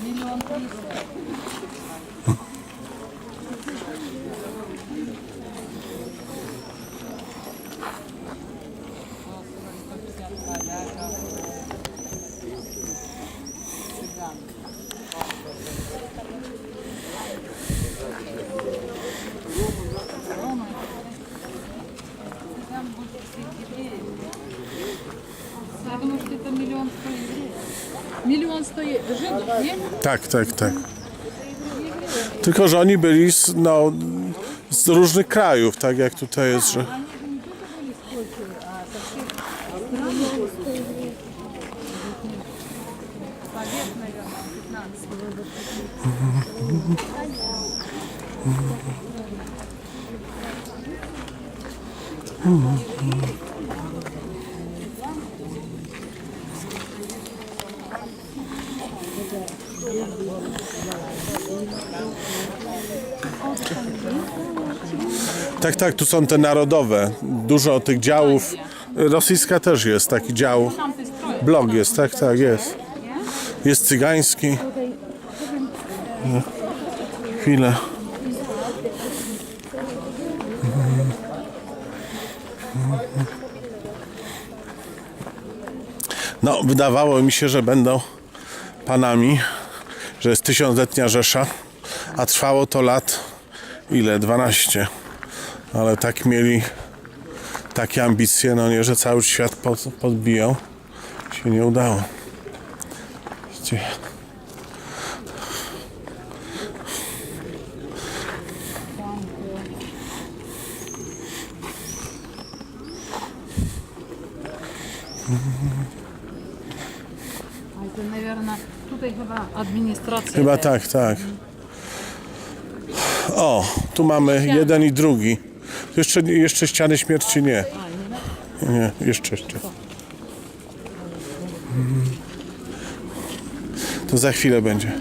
Миллион триста. Я думаю, что это миллион сто евреев. Миллион сто е- Żydów, nie? Tak, tak, tak. Tylko, że oni byli z, no, z różnych krajów, tak jak tutaj jest, że... Побед, наверное, 15. Tak, tak, tu są te narodowe. Dużo tych działów. Rosyjska też jest taki dział. Blog jest, tak, tak, jest. Jest cygański. Chwilę. No, wydawało mi się, że będą panami że jest tysiącletnia Rzesza, a trwało to lat ile? 12. Ale tak mieli takie ambicje, no nie, że cały świat pod, podbiją. Się nie udało. А это, наверное, tutaj chyba administracja. Chyba tak, tak. O, tu mamy jeden i drugi. Tu jeszcze, jeszcze ściany śmierci nie. Nie, jeszcze, jeszcze. Mhm. To za chwilę będzie.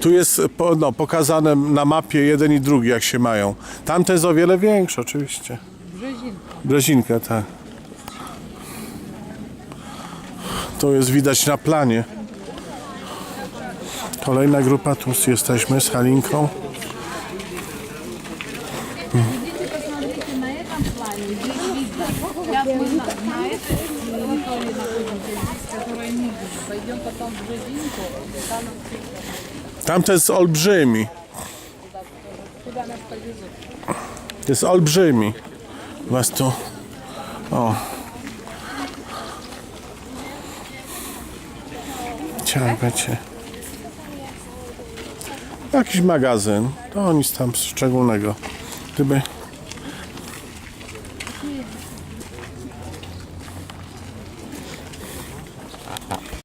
Tu jest po- no, pokazane na mapie jeden i drugi, jak się mają. Tamte jest o wiele większe, oczywiście. Brzezinka. Brezinka, tak. To jest widać na planie. Kolejna grupa, tu jesteśmy z Halinką. Tam jest olbrzymi. Jest olbrzymi. Was tu. O. chciałem arbecie. Jakiś magazyn. To nic tam szczególnego. Gdyby